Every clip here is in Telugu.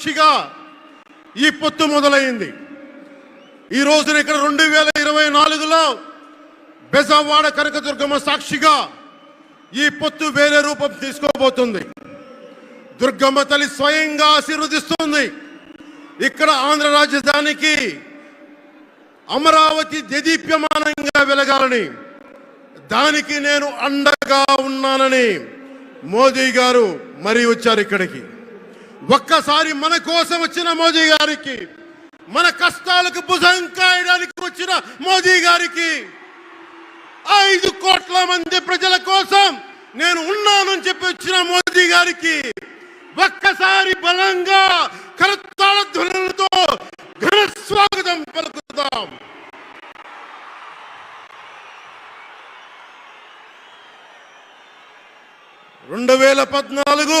సాక్షిగా ఈ పొత్తు మొదలైంది. ఈ రోజున ఇక్కడ రెండు వేల ఇరవై నాలుగులో బెజవాడ కనకదుర్గమ్మ సాక్షిగా ఈ పొత్తు వేరే రూపం తీసుకోబోతుంది. దుర్గమ్మ తల్లి స్వయంగా ఆశీర్వదిస్తుంది. ఇక్కడ ఆంధ్ర రాజధానికి అమరావతి దేదీప్యమానంగా వెలగాలని దానికి నేను అండగా ఉన్నానని మోదీ గారు మరీ వచ్చారు ఇక్కడికి. ఒక్కసారి మన కోసం వచ్చిన మోదీ గారికి మన కష్టాలకు భుజం కాయడానికి వచ్చిన మోదీ గారికి ఐదు కోట్ల మంది ప్రజల కోసం నేను ఉన్నానని చెప్పి వచ్చిన మోదీ గారికి ఒక్కసారి బలంగా కరతాళ ధ్వనులతో ఘన స్వాగతం పలుకుతాం. రెండు వేల పద్నాలుగు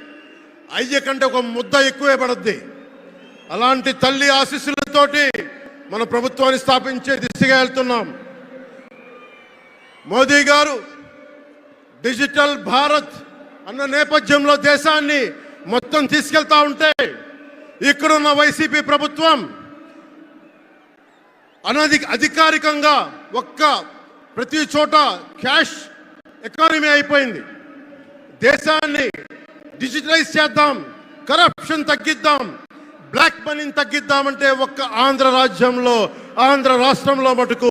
అయ్య కంటే ఒక ముద్ద ఎక్కువే పడద్ది. అలాంటి తల్లి ఆశీస్సులతోటి మన ప్రభుత్వాన్ని స్థాపించే దిశగా వెళ్తున్నాం. మోదీ గారు డిజిటల్ భారత్ అన్న నేపథ్యంలో దేశాన్ని మొత్తం తీసుకెళ్తా ఉంటే ఇక్కడున్న వైసీపీ ప్రభుత్వం అనధి అధికారికంగా ఒక్క ప్రతి చోట క్యాష్ ఎకానమీ అయిపోయింది. దేశాన్ని డిజిటలైజ్ చేద్దాం. కరప్షన్ తగ్గిద్దాం. బ్లాక్ మనీని తగ్గిద్దామంటే ఒక్క ఆంధ్ర రాజ్యంలో ఆంధ్ర రాష్ట్రంలో మటుకు